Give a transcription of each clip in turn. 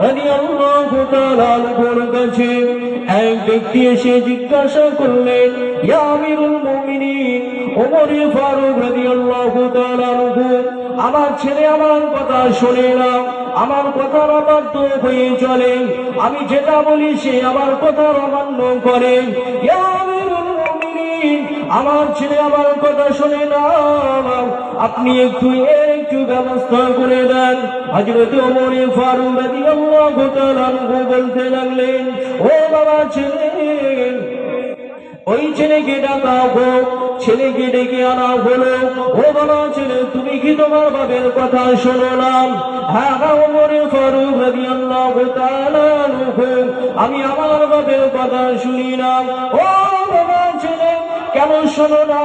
এক ব্যক্তি এসে জিজ্ঞাসা করলেন ফারুক আমার ছেলে আমার কথা শোনে না, আমার কথার অবাধ্য হয়ে চলে। আমি যেটা বলি সে আমার কথার অমান্য করে। ইয়া আমার ছেলে আমার কথা শোনে না আপনি একটু এর একটু ব্যবস্থা করে দেন। হযরত ওমর ফারুক রাদিয়াল্লাহু বলতে লাগলেন, ও বাবা ছেলে, ওই ছেলেকে ডাকা হোক ছেলেকে ডেকে আনা হলো। ও বাবা ছেলে, তুমি কি তোমার বাবের কথা শোনো না? হ্যাঁ ফারুক আমি আমার বাবের কথা শুনি না। ও কেন শোনো না?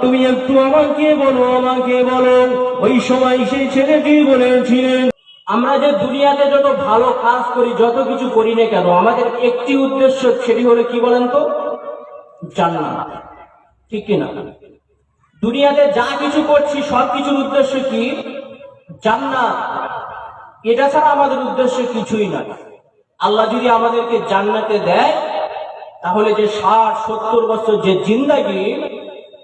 তুমি একটু আমাকে বলো আমাকে বলো। ওই সময় সেই ছেলেটি বলেছিলেন, আমরা যে দুনিয়াতে যত ভালো কাজ করি, যত কিছু করি না কেন, আমাদের একটি উদ্দেশ্য সেটি হলো কি বলেন তো? জান্নাত। ঠিক কিনা দুনিয়াতে যা কিছু করছি, সব কিছুর উদ্দেশ্য কি? জান্নাত। এটা ছাড়া আমাদের উদ্দেশ্য কিছুই না আল্লাহ যদি আমাদেরকে জান্নাতে দেয় তাহলে যে ষাট, সত্তর বছর যে জিন্দাগি,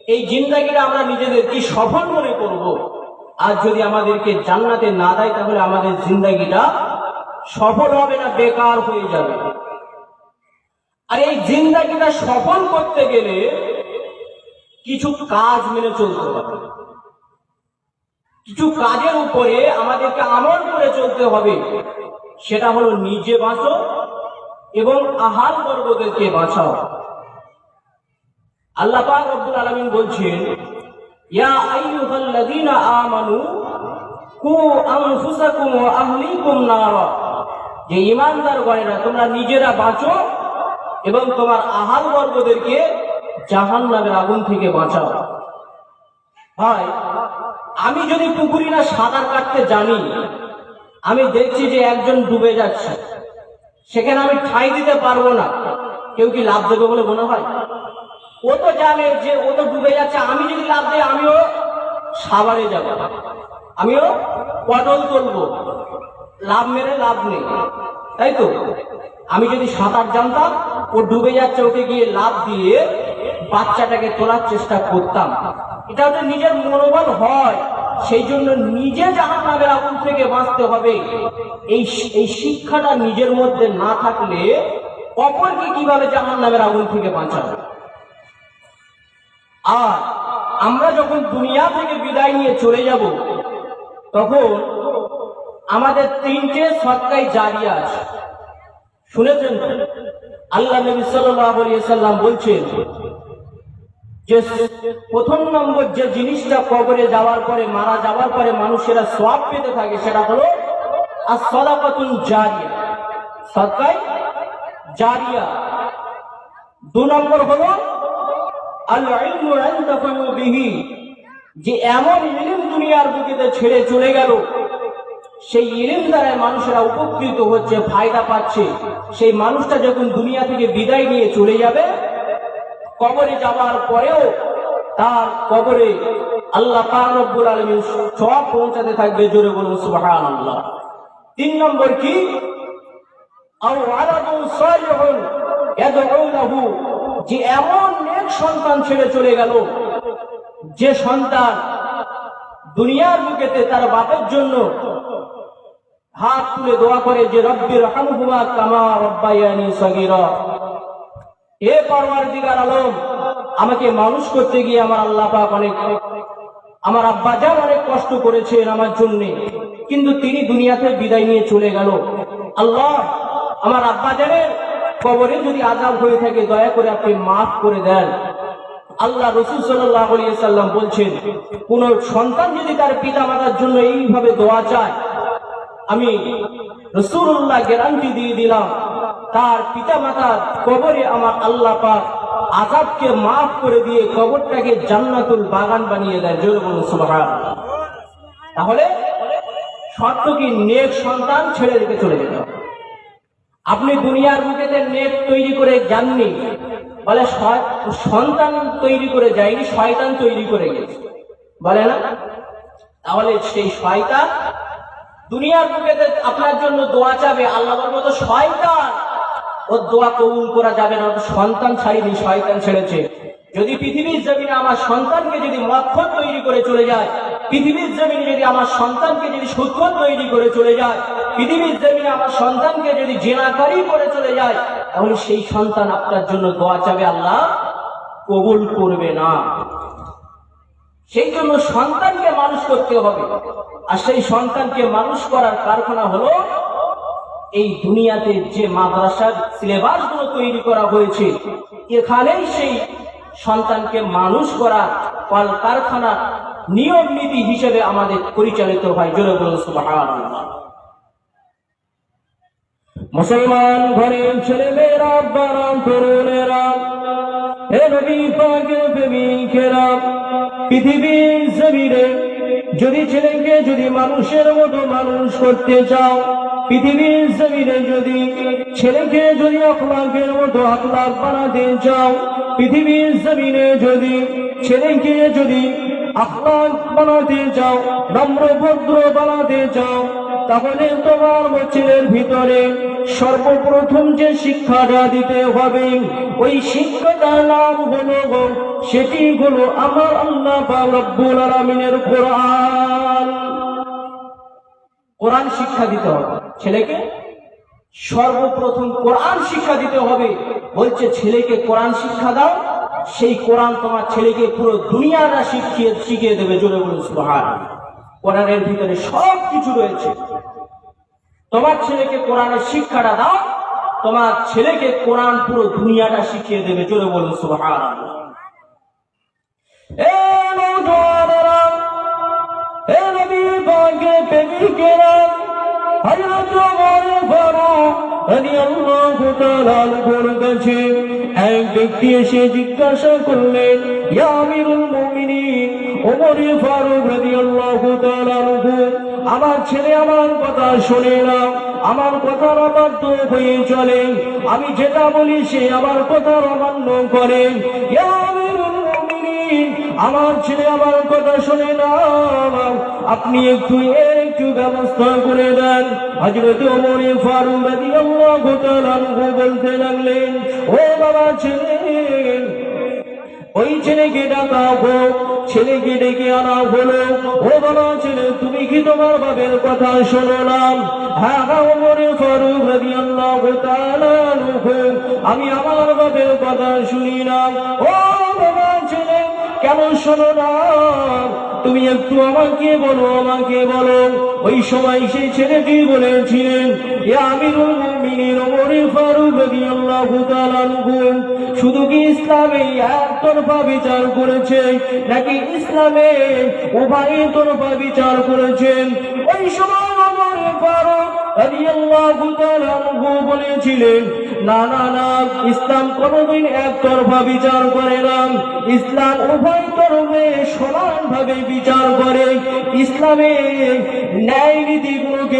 এই জিন্দাগিটা আমরা নিজেদের কি সফল মনে করব? আর যদি আমাদেরকে জান্নাতে না দেয়, তাহলে আমাদের জিন্দাগিটা সফল হবে না, বেকার হয়ে যাবে। আর এই জিন্দাগিটা সফল করতে গেলে কিছু কাজ মেনে চলতে হবে। কিছু কাজের উপরে আমাদেরকে আমল করে চলতে হবে। সেটা হলো নিজে বাঁচো এবং আহার বর্গদেরকে বাঁচাও। আল্লাহ রব্বুল আলামিন বলছেন, ইয়া তোমরা নিজেরা বাঁচো এবং তোমার জাহান্নামের আগুন থেকে বাঁচাও। হয় আমি যদি পুকুরি না সাঁতার কাটতে জানি, আমি দেখছি যে একজন ডুবে যাচ্ছে। সেখানে আমি ঠাঁই দিতে পারব না। কেউ কি লাভ দেবে বলে মনে হয়? ও তো জানে যে ও তো ডুবে যাচ্ছে, আমি যদি লাভ দেয় আমিও সাবারে যাব। আমিও পটল তুলবো। লাভ মেরে লাভ নেই। তাই তো? আমি যদি সাঁতার জানতাম, ও ডুবে যাচ্ছে, ওকে গিয়ে লাভ দিয়ে বাচ্চাটাকে তোলার চেষ্টা করতাম। এটা হচ্ছে নিজের মনোবল হয়। সেই জন্য নিজে জাহান নামের আগুন থেকে বাঁচতে হবে। এই এই শিক্ষাটা নিজের মধ্যে না থাকলে অপরকে কীভাবে জাহান নামের আগুন থেকে বাঁচাবে? আর আমরা যখন দুনিয়া থেকে বিদায় নিয়ে চলে যাব, তখন আমাদের তিনটে সৎকাই জারি আছে। শুনেছেন আল্লাহ নবী সাল্লাম বলছেন যে প্রথম নম্বর যে জিনিসটা কবরে যাওয়ার পরে, মারা যাওয়ার পরে মানুষেরা সওয়াব পেতে থাকে, সেটা হলো as-সাদাকাতুন জারিয়া। সৎকাই জারিয়া। দু নম্বর হলো যে এমন ইলম দুনিয়ার বুকেতে ছেড়ে চলে গেল, সেই ইলিম দ্বারা মানুষেরা উপকৃত হচ্ছে, ফায়দা পাচ্ছে। সেই মানুষটা যখন দুনিয়া থেকে বিদায় নিয়ে চলে যাবে কবরে যাওয়ার পরেও তার কবরে আল্লাহ রব্বুল আলামিন সব পৌঁছাতে থাকবে, জোরে বলুন, সুবহানাল্লাহ। তিন নম্বর কি? যে এমন নেক সন্তান ছেড়ে চলে গেল, যে সন্তান দুনিয়ার বুকেতে তার বাপের জন্য হাত তুলে দোয়া করে যে রব্বির হামহুমা কামা রব্বায়ানি সগীরা। এ পরওয়ার দিগার আলম, আমাকে মানুষ করতে গিয়ে আমার আল্লাহ অনেক, আমার আব্বাজান অনেক কষ্ট করেছেন আমার জন্যে, কিন্তু তিনি দুনিয়াতে বিদায় নিয়ে চলে গেল। আল্লাহ, আমার আব্বাজানের কবরে যদি আজাব হয়ে থাকে, দয়া করে আপনি মাফ করে দেন। আল্লাহ রসুল সাল্লাম বলছেন, কোন সন্তান যদি তার পিতা মাতার জন্য এইভাবে দোয়া চায়, আমি রসুল্লাহ গ্যারান্টি দিয়ে দিলাম। তার পিতা মাতার কবরে আমার আল্লাহ পাক আজাবকে মাফ করে দিয়ে কবরটাকে জান্নাতুল বাগান বানিয়ে দেয়। জোরে বলুন, সুবহান। তাহলে শর্ত কি? নেক সন্তান ছেড়ে রেখে চলে যেতে। আপনি দুনিয়ার বুকেতে নেট তৈরি করে যাননি, বলে সন্তান তৈরি করে যায়নি, শয়তান তৈরি করে গেছে। বলে না? তাহলে সেই শয়তান দুনিয়ার বুকেতে আপনার জন্য দোয়া চাবে, আল্লাহর মতো শয়তান ওর দোয়া কবুল করা যাবে না, সন্তান ছাড়িনি, শয়তান ছেড়েছে। যদি পৃথিবীর জমিনে আমার সন্তানকে যদি মক্ষর তৈরি করে চলে যায়, পৃথিবীর জমিনে যদি আমার সন্তানকে যদি সূক্ষ্ম তৈরি করে চলে যায়, পৃথিবীর জমিনে আমার সন্তানকে যদি জেনাকারি করে চলে যায়, তাহলে সেই সন্তান আপনার জন্য দোয়া চাবে, আল্লাহ কবুল করবে না। সেই জন্য সন্তানকে মানুষ করতে হবে। আর সেই সন্তানকে মানুষ করার কারখানা হলো এই দুনিয়াতে যে মাদ্রাসার সিলেবাসগুলো তৈরি করা হয়েছে, এখানেই সেই সন্তানকে মানুষ করা কল কারখানা নিয়ম নীতি হিসেবে আমাদের পরিচালিত হয়। জোরে বলুন মুসলমান ঘরের ছেলে মেয়েরা বারাম তরুণেরা পৃথিবীর যদি ছেলেকে, যদি মানুষের মতো মানুষ করতে চাও পৃথিবীর জমিনে যদি ছেলেকে যদি আখলাকের মতো আখলাক বানাতে চাও পৃথিবীর জমিনে যদি ছেলেকে যদি আখলাক বানাতে চাও নম্রভদ্র বানাতে চাও তাহলে তোমার ছেলের ভিতরে সর্বপ্রথম যে শিক্ষাটা দিতে হবে, ওই শিক্ষাটার নাম হলো সেটি হলো আমার আল্লাহ রব্বুল আলামিনের কোরআন। কোরআন শিক্ষা দিতে হবে। ছেলেকে সর্বপ্রথম কোরআন শিক্ষা দিতে হবে। বলছে, ছেলেকে কোরআন শিক্ষা দাও, সেই কোরআন তোমার ছেলেকে পুরো দুনিয়াটা শিখিয়ে শিখিয়ে দেবে। জোরে বলুন সুবহান কোরআনের ভিতরে সব কিছু রয়েছে। তোমার ছেলেকে কোরআনের শিক্ষাটা দাও, তোমার ছেলেকে কোরআন পুরো দুনিয়াটা শিখিয়ে দেবে। জোরে বলুন সুবহান আমার ছেলে আমার কথা শোনে না, আমার কথার অবাধ্য হয়ে চলে। আমি যেটা বলি সে আমার কথার অমান্য করে। আমার ছেলে আমার কথা শোনে না, আপনি একটু এর একটু ব্যবস্থা করে দেন। হযরত ওমর ফারুক রাদিয়াল্লাহু তাআলা বলতে লাগলেন, ও বাবা ছেলে, ওই ছেলেকে ডাকা হোক ছেলেকে ডেকে আনা হলো। ও বাবা ছেলে, তুমি কি তোমার বাবের কথা শোনো না? হ্যাঁ হ্যাঁ ওমরে ফারুক রাদিয়াল্লাহু তাআলা আমি আমার বাবের কথা শুনি না। ও বাবা ছেলে, কেন শোনো না? তুমি একটু আমাকে বলো আমাকে বলো। ওই সময় সেই ছেলেটি বলেছিলেন শুধু কি ইসলামে একতরফা বিচার করেছে, নাকি ইসলামে উভয় তরফা বিচার করেছেন? ওই সময় ওমর ফারুক বলেছিলেন না না না, ইসলাম কোনোদিন একতরফা বিচার করে না। ইসলাম উভয় তরফে সমানভাবে বিচার করে। ইসলামে ন্যায় নীতিগুলোকে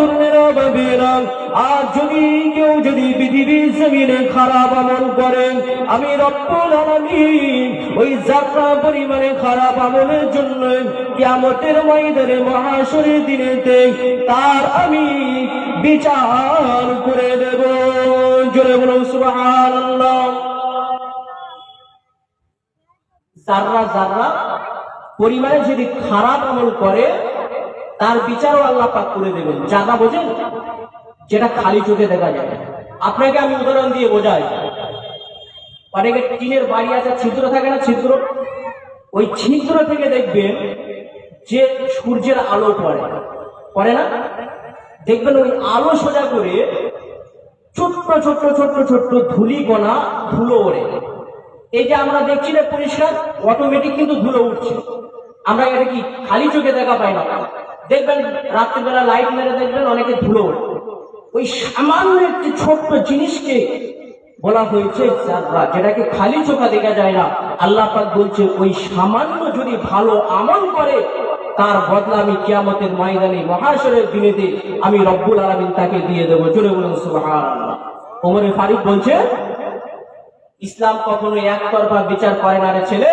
তরুণেরা বাবেরা আর যদি কেউ যদি পৃথিবীর জমিনে খারাপ আমল করেন আমি ওই যাত্রা পরিমাণে খারাপ আমলের জন্য ময়দানে মহাশরে দিনেতে তার আমি বিচার করে দেব। জোরে যাররা যাররা পরিবারে যদি খারাপ আমল করে তার বিচারও আল্লাহ পাক করে দেবেন। জাদা বোঝেন, যেটা খালি চোখে দেখা যায় আপনাকে আমি উদাহরণ দিয়ে বোঝাই। অনেকে টিনের বাড়ি আছে, ছিদ্র থাকে না ছিদ্র? ওই ছিদ্র থেকে দেখবেন যে সূর্যের আলো পড়ে। পড়ে না? দেখবেন ওই আলো সোজা করে ছোট্ট ছোট্ট ছোট্ট ছোট্ট ধুলি কণা ধুলো ওড়ে। এই যে আমরা দেখছি না পরিষ্কার? অটোমেটিক কিন্তু ধুলো উঠছে। আমরা এটা কি খালি চোখে দেখা পাই না। দেখবেন রাত্রিবেলা লাইট মেরে দেখবেন অনেকে ধুলো ওই সামান্য একটি ছোট্ট জিনিসকে বলা হয়েছে যেটাকে খালি চোখা দেখা যায় না। আল্লাহ পাক বলছে, ওই সামান্য যদি ভালো আমল করে, তার বদলা আমি কিয়ামতের ময়দানে, মহাশরের দিনেতে আমি রব্বুল আলামিন তাকে দিয়ে দেবো। জোরে বলুন ওমরে ফারুক বলছে, ইসলাম কখনো একতরফা বিচার করে না রে ছেলে।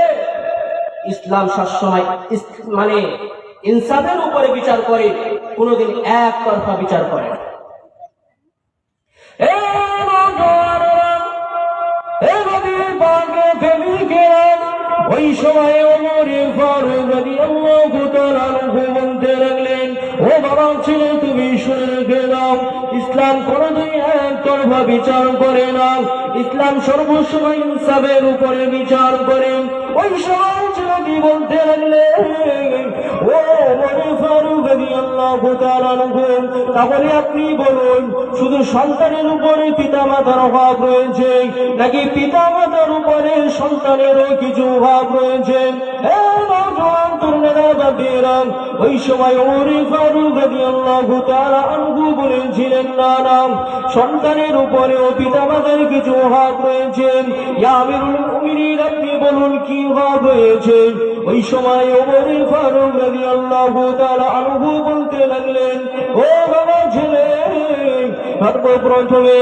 ইসলাম সবসময় মানে ইনসাফের উপরে বিচার করে, কোনোদিন একতরফা বিচার করে ওই ও বাবা তুমি ইসলাম কোনোদিন একতরফা বিচার করে না। ইসলাম সর্বসময় ইনসাফের উপরে বিচার করে। ওই সময় বলতে তাহলে আপনি বলুন, শুধু সন্তানের উপরে পিতা মাতার অভাব রয়েছে, নাকি পিতা মাতার উপরে সন্তানেরও কিছু অভাব রয়েছে? ওই সময় বলেছিলেন, না না, সন্তানের উপরেও পিতা মাতার কিছু অভাব রয়েছে। বলুন, কি রয়েছে? ওই সময় ওমরে ফারুক রাদিয়াল্লাহু তাআলা আনহু বলতে লাগলেন, ও বাবা ছেলে, সর্বপ্রথমে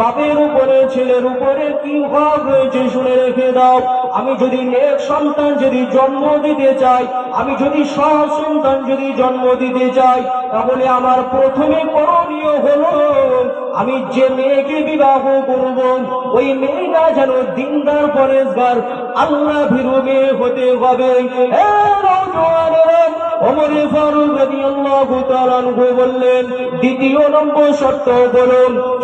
বাপের উপরে, ছেলের উপরে কি ভাব রয়েছে শুনে রেখে দাও। আমি যদি নেক সন্তান যদি জন্ম দিতে চাই, আমি যদি সৎ সন্তান যদি জন্ম দিতে চাই, তাহলে আমার প্রথমে করণীয় হলো, আমি যে মেয়েকে বিবাহ করব, ওই মেয়েটা যেন দিনদার পরেশগার আল্লাহ ভীরু মেয়ে হতে হবে।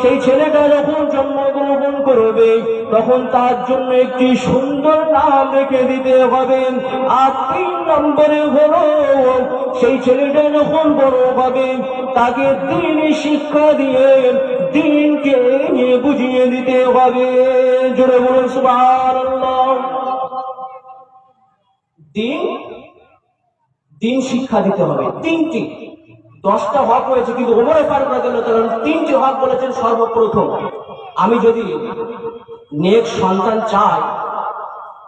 সেই ছেলেটা যখন জন্মগ্রহণ করবে, তখন তার জন্য একটি সুন্দর নাম রেখে দিতে তিন নম্বরে সেই ছেলেটা বড় হবে, তাকে দিন শিক্ষা দিয়ে দিনকে নিয়ে বুঝিয়ে দিতে হবে। জোরে বলুন, সুবহানাল্লাহ। দিন দিন শিক্ষা দিতে হবে। তিনটি। দশটা হক রয়েছে, কিন্তু ওমরে ফারুক তাআলা তিনটি হক বলেছেন সর্বপ্রথম। আমি যদি নেক সন্তান চাই,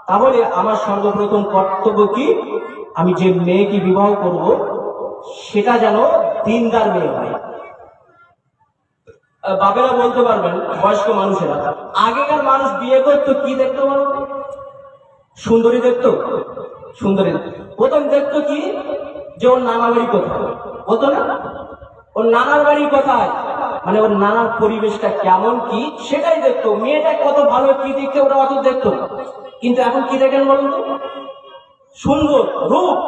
তাহলে আমার সর্বপ্রথম কর্তব্য কি? আমি যে মেয়েকে বিবাহ করব, সেটা যেন দিনদার মেয়ে হয়। বাবেরা বলতে পারবেন, বয়স্ক মানুষেরা, আগেকার মানুষ বিয়ে করতো, কি দেখতো পারো সুন্দরী দেখতো? সুন্দরী। প্রথম দেখতো কি? যে ওর নানা বাড়ি কোথায়? বলতো না? ওর নানার বাড়ি কোথায়? মানে ওর নানার পরিবেশটা কেমন কি? সেটাই দেখতো। মেয়েটা কত ভালো, কি দেখতে ওরা অত দেখতো কিন্তু এখন কি দেখেন বলুন তো? সুন্দর রূপ।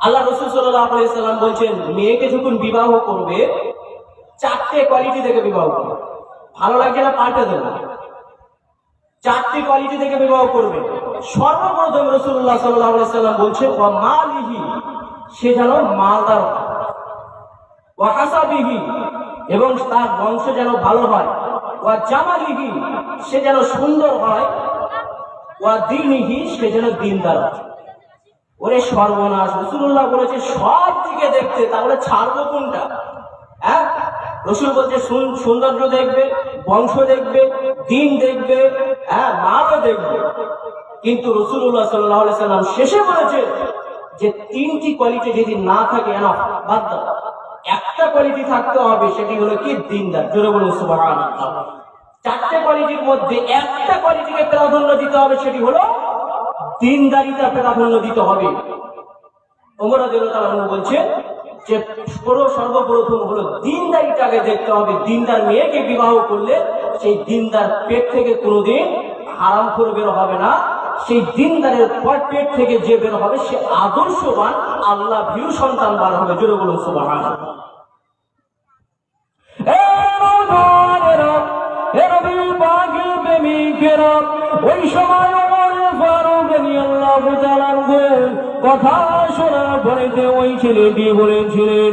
আল্লাহ রসুল সাল্লাম বলছেন, মেয়েকে যখন বিবাহ করবে চারটে কোয়ালিটি দেখে বিবাহ করবে ভালো লাগছে না পাল্টে দেবে? চারটি কোয়ালিটি থেকে বিবাহ করবে। সর্বপ্রথম রসুল্লাহ সাল্লাম বলছে সে যেন মালদার হয়। ও এবং তার বংশ যেন ভালো হয়। ও জামালিহি সে যেন সুন্দর হয়। ও দিনিহি সে যেন দিনদার হয়। ওরে সর্বনাশ। রসুল্লাহ বলেছে, সব দিকে দেখতে তাহলে ছাড়বো কোনটা? হ্যাঁ? রসুল বলছে সৌন্দর্য দেখবে, বংশ দেখবে, দিন দেখবে হ্যাঁ মালও দেখবে। কিন্তু রসুল্লাহ সাল্লাহ সাল্লাম শেষে বলেছে যে, তিনটি কোয়ালিটি যদি না থাকে বাদ একটা কোয়ালিটি থাকতে হবে, সেটি হলো কি? দিনদার। জোরে বলুন, সুবহানাল্লাহ। চারটে কোয়ালিটির মধ্যে একটা কোয়ালিটিকে প্রাধান্য দিতে হবে, সেটি হলো দিনদারিতা প্রাধান্য দিতে হবে। ওমরা দেবতালানু বলছে যে পুরো সর্বপ্রথম হলো দিনদারিটাকে দেখতে হবে। দিনদার মেয়েকে বিবাহ করলে সেই দিনদার পেট থেকে কোনোদিন হারাম করে বের হবে না। সেই দিনদারের পর পেট থেকে যে বের হবে সে আদর্শবান আল্লাহ ভিউ সন্তান বার হবে। জোরে বলুন প্রেমিকেরা, ওই সময় ফারুক আনহু কথা শোনার পরেতে ওই ছেলেটি বলেছিলেন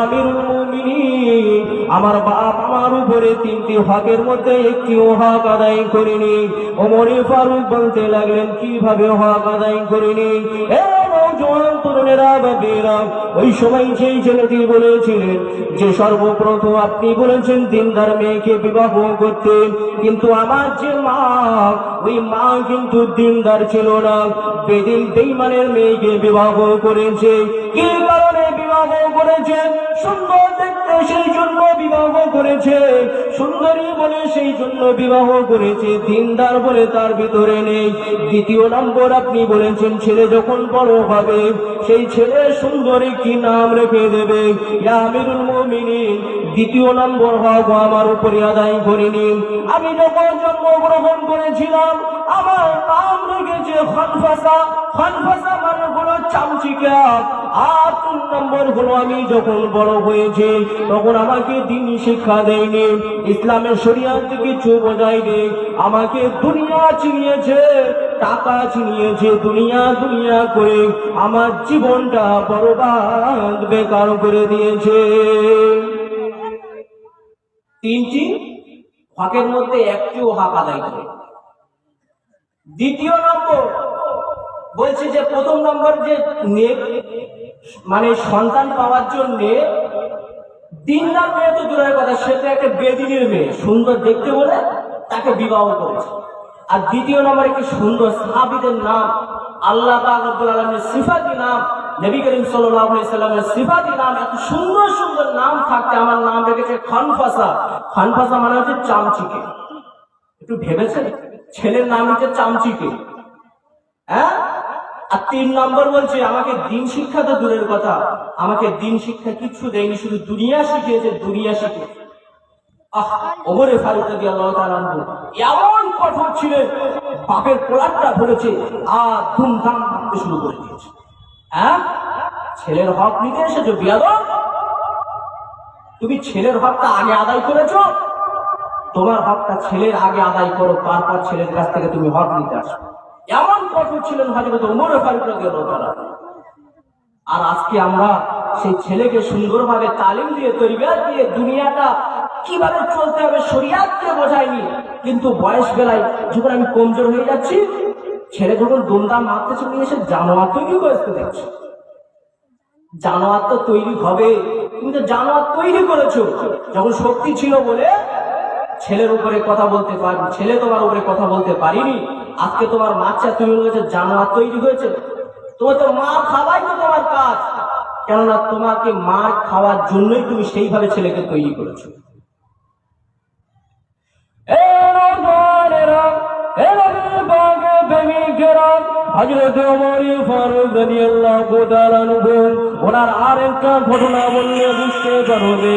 আমিরুল মুমিনিন, আমার বাপ আমার উপরে তিনটি হকের মধ্যে একটি হক আদায় করিনি। ওমরে ফারুক বলতে লাগলেন, কীভাবে হক আদায় করিনি? এ নওজোয়ান তরুণেরা বা বেরা, ওই সময় সেই ছেলেটি বলেছিলেন যে, সর্বপ্রথম আপনি বলেছেন দিনদার মেয়েকে বিবাহ করতে কিন্তু আমার যে মা, ওই মা কিন্তু দিনদার ছিল না। বেদিন বেইমানের মেয়েকে বিবাহ করেছে। কি বিবাহ করেছে, সুন্দর দেখতে সেই জন্য বিবাহ করেছে। সুন্দরী বলে সেই জন্য বিবাহ করেছে, দিনদার বলে তার ভিতরে নেই। দ্বিতীয় নম্বর আপনি বলেছেন, ছেলে যখন বড় হবে, সেই ছেলে সুন্দর একটি নাম রেখে দেবে? আমিরুল মুমিনিন, দ্বিতীয় নম্বর হক আমার উপরে আদায় করিনি। আমি যখন জন্মগ্রহণ করেছিলাম, আমার নাম রেখেছে খনফাসা। খনফাসা মানে হলো চামচিকা। নম্বর হলো আমি যখন বড় হয়েছে, তখন আমাকে শিক্ষা দেয়নি, ইসলামের শরিয়াত কিছু বোঝায়নি, আমাকে দুনিয়া চিনিয়েছে, টাকা চিনিয়েছে, দুনিয়া দুনিয়া করে আমার জীবনটা বরবাদ, বেকার করে দিয়েছে। তিনটি হকের মধ্যে একটিও হক আদায় করে দ্বিতীয় নম্বর বলছে যে প্রথম নম্বর যে মানে সন্তান পাওয়ার জন্য দিনদার মেয়ে তো দূরের কথা সে তো একটা বেদিনের মেয়ে, সুন্দর দেখতে বলে তাকে বিবাহ করেছে। আর দ্বিতীয় নম্বর একটি সুন্দর সাহাবিদের নাম, আল্লাহ আলমের সিফাতি নাম, নবী করিম সাল্লামের সিফাতি নাম, এত সুন্দর সুন্দর নাম থাকতে আমার নাম রেখেছে খানফাসা। খানফাসা মানে হচ্ছে চামচিকে। একটু ভেবেছেন? ছেলের নাম হচ্ছে চামচিকে। হ্যাঁ? আর তিন নম্বর বলছে, আমাকে দিন শিক্ষা তো দূরের কথা। আমাকে দিন শিক্ষা কিচ্ছু দেয়নি, শুধু দুনিয়া শিখিয়েছে, দুনিয়া দিয়েছে। হ্যাঁ? ছেলের হক নিতে এসেছ, বিয়াদব? তুমি ছেলের হকটা আগে আদায় করেছ? তোমার হকটা ছেলের আগে আদায় করো, তারপর ছেলের কাছ থেকে তুমি হক নিতে আসো এমন ছিলেন উমর আর আজকে আমরা সেই ছেলেকে সুন্দরভাবে তালিম দিয়ে দিয়ে দুনিয়াটা কীভাবে চলতে হবে শরিয়াতকে কিন্তু বয়স বেলায় যখন আমি কমজোর হয়ে যাচ্ছি, ছেলে যখন দুমদাম মারতে চলে এসে জানোয়ার তৈরি করেছে দেখছি। জানোয়ার তো তৈরি হবে। তুমি তো জানোয়ার তৈরি করেছ। যখন শক্তি ছিল বলে ছেলের উপরে কথা বলতে পারি ছেলে তোমার উপরে কথা বলতে পারিনি। আজকে তোমার বাচ্চা তৈরি হয়েছে, জানোয়ার তৈরি হয়েছে। তোমার তো মার খাওয়াই তো তোমার কাজ। কেননা তোমাকে মার খাওয়ার জন্যই তুমি সেইভাবে ছেলেকে তৈরি করেছ। ওনার আরেকটা ঘটনা বললে বুঝতে পারবে।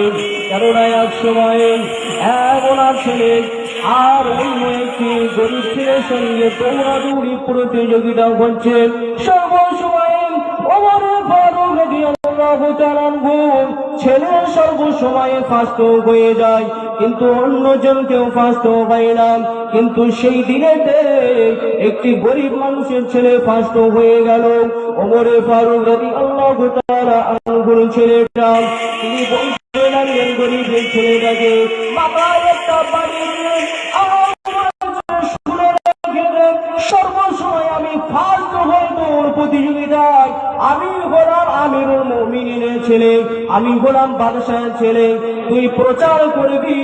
কেননা এক সময় এক ওনার ছেলে আর অন্য একটি গরিব ছেলের সঙ্গে দৌড়াদৌড়ি প্রতিযোগিতা করছেন সর্বসময় রাদিয়াল্লাহু হয়ে যায়, কিন্তু না। কিন্তু সেই একটি গরিব মানুষের ছেলে ফাস্ট হয়ে গেল। ওমরে ফারুক রাদি আল্লাহ তাআলা আনহুর ছেলেটা ছেলে, তুই প্রচার করবি।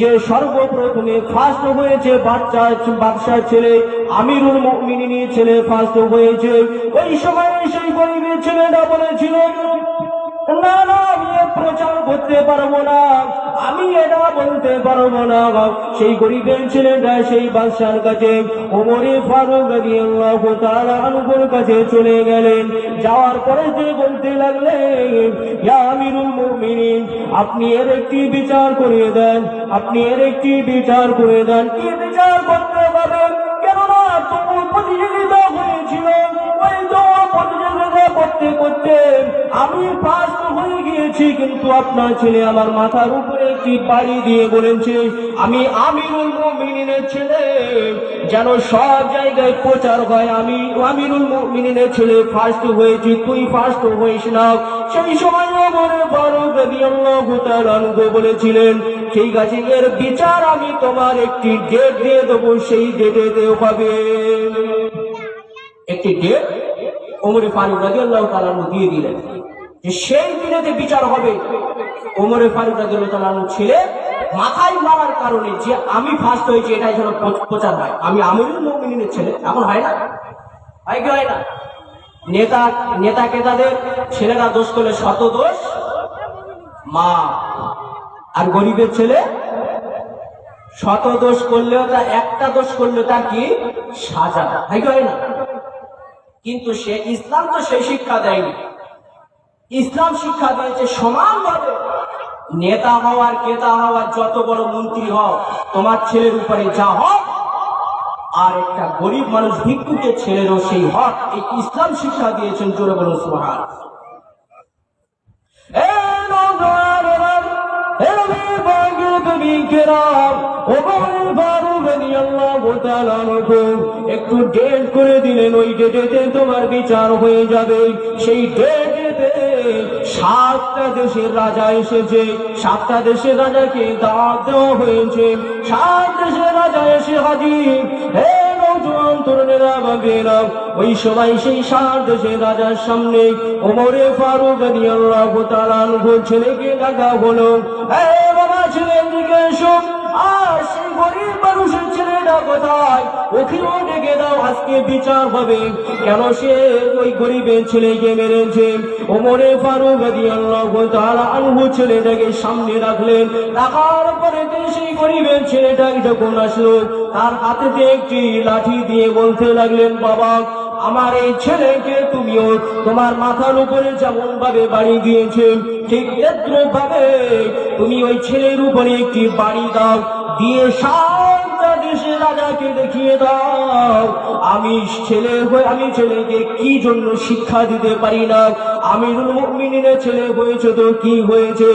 যে সর্বপ্রথমে ফার্স্ট হয়েছে বাচ্চা বাদশাহ ছেলে, আমিরুল মিনি ছেলে ফার্স্ট হয়েছে। ওই সময় সেই গরিবের ছেলেটা বলেছিল না না, আমি প্রচার করতে পারব না। আমি এটা বলতে পারব না। সেই গরিবের ছেলেটা, সেই বাদশার কাছে ওমরে ফারুক কাছে চলে গেলেন। যাওয়ার পরে যে বলতে লাগলেন আমিরুল মুমিনিন, আপনি এর একটি বিচার করে দেন, আপনি এর একটি বিচার করে দেন। কি বিচার করতে করতে করতে আমি ফার্স্ট হয়ে গিয়েছি, কিন্তু আপনার ছেলে আমার মাথার উপরে একটি বাড়ি দিয়ে বলেছে, আমি আমিরুল মুমিনের ছেলে। যেন সব জায়গায় প্রচার হয়, আমি আমিরুল মুমিনের ছেলে ফার্স্ট হয়েছি, তুই ফার্স্ট হইস না। সেই সময় আমার ফারুক বলেছিলেন, ঠিক আছে, এর বিচার আমি তোমার একটি ডেট দিয়ে দেবো, সেই ডেটে হবে। একটি ডেট ওমরে ফারুক রাজিয়াল্লাহু তাআলা আনহু দিয়ে দিলেন যে সেই দিনেতে বিচার হবে, ওমরে ফারুক রাজিয়াল্লাহু তাআলা আনহু ছেলে মাথায় মারার কারণে যে আমি ফার্স্ট হয়েছি, এটাই যেন প্রচার হয় আমি আমিরুল মুমিনিনের ছেলে, এখন হয় না? হয় কি হয় না? নেতা নেতা কেতাদের ছেলেরা দোষ করলে শত দোষ? মা। আর গরিবের ছেলে? শত দোষ করলেও তার একটা দোষ করলেও তার কি? সাজা। হয় কি হয় না? কিন্তু সে ইসলাম তো সেই শিক্ষা দেয়নি। ইসলাম শিক্ষা দিয়েছে সমানভাবে নেতা হওয়ার কেতা হওয়ার যত বড় মন্ত্রী হও, তোমার ছেলের উপরে যা হক আর একটা গরিব মানুষ ভিক্ষুকের ছেলেরও সেই হক, এই ইসলাম শিক্ষা দিয়েছেন জোরে বলুন একটু ডেট করে দিলেন ওই ডেটেতে তোমার বিচার হয়ে যাবে সেই সাতটা দেশের রাজা এসেছে সাতটা দেশের রাজাকে দেওয়া হয়েছে সাত দেশের রাজা এসে হাজির হে রাজার সামনে ওমরে ছেলেকে ডাকা হলো। হে একটি লাঠি দিয়ে বলতে লাগলেন, বাবা, আমার এই ছেলেকে তুমিও তোমার মাথার উপরে যেমন ভাবে বাড়ি দিয়েছে, ঠিক ভাবে তুমি ওই ছেলের উপরে একটি বাড়ি দাও। দিয়ে সাতটা দেশের রাজাকে দেখিয়ে দাও। আমি ছেলে হয়ে আমি ছেলেকে কি জন্য শিক্ষা দিতে পারি না? আমিরুল মুমিনের ছেলে হয়েছে তো কি হয়েছে?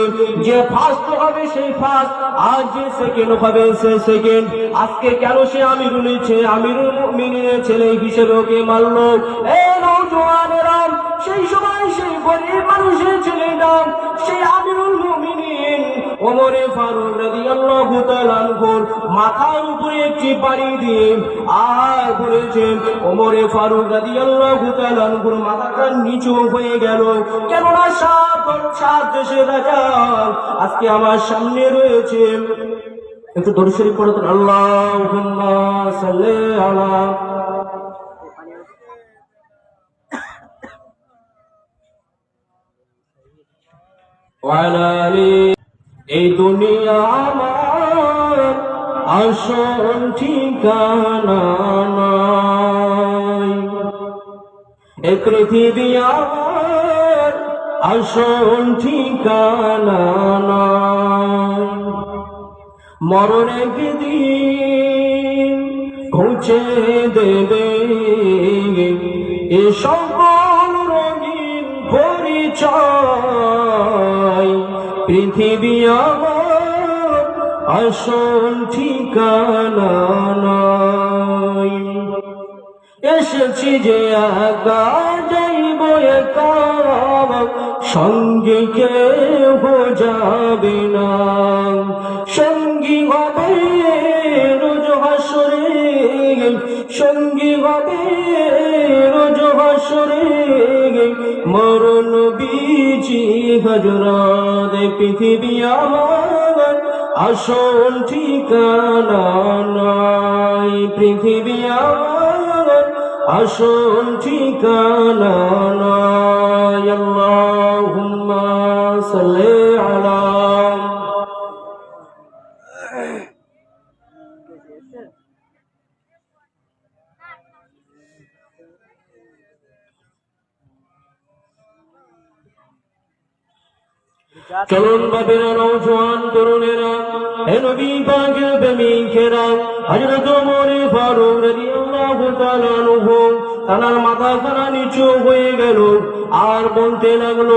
যে ফার্স্ট হবে সেই ফার্স্ট আর যে সেকেন্ড হবে সে সেকেন্ড আজকে কেন সে আমিরুল আমিরুল মুমিনের ছেলে হিসেবে ওকে মারলো? এ নৌজওয়ানেরা সেই সময় সেই গরিব মানুষের ছেলেটা, সেই ওমরে ফারুক রাদিয়াল্লাহু তাআলা আনহুর মাথার উপরে একটি বাড়ি দিয়ে আর বলেছেন ওমরে ফারুক রাদিয়াল্লাহু তাআলা আনহুর মাথাটা নিচু হয়ে গেল। কেননা সাত সাত দেশের রাজা আজকে আমার সামনে রয়েছে। একটু দরুদ শরীফ পড়ে তো। আল্লাহুম্মা সাল্লি আলা ওয়ালা আলি এই দুনিয়া আমার ঠিকানা এ পৃথিবী আমার ঠিকানা মরণ দেবে এ সকল রঙিন পরিচয়। পৃথিবী আমার আসল ঠিকানা নাই এসেছি যে একা যাইব একা, সঙ্গে কেউ যাবে না। সঙ্গী হবে রোজ হাসরে, সঙ্গী হবে রোজ হাসরে, মরণ বীজি হজরত পৃথিবী আমার আসল ঠিকানা নাই। পৃথিবী আমার আসল ঠিকানা নাই। আল্লাহুম্মা সাল্লি চলুন বাবেরা নৌজওয়ান তরুণেরা, হে নবী পাকের প্রেমিকেরা, হযরত ওমর ফারুক রাদিয়াল্লাহু তাআলা আনহু, তানার মাথা খানা নিচু হয়ে গেল। আর বলতে লাগল,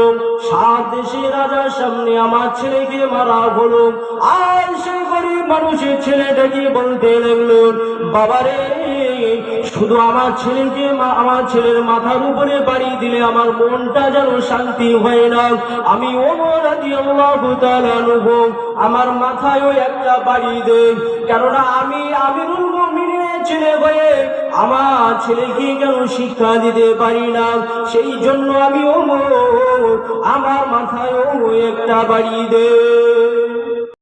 সাত দেশের রাজার সামনে আমার ছেলেকে মারা হলো। আর সেই গরিব মানুষের ছেলেটাকে বলতে লাগল, বাবারে শুধু আমার ছেলেকে আমার ছেলের মাথার উপরে বাড়ি দিলে আমার মনটা যেন শান্তি হয় না। আমি আমার মাথায়ও একটা বাড়ি দে। কেননা আমি আমিরুল মুমিনের ছেলে হয়ে আমার ছেলেকে কেন শিক্ষা দিতে পারি না? সেই জন্য আমি ওমর, আমার মাথায় ও একটা বাড়ি দে।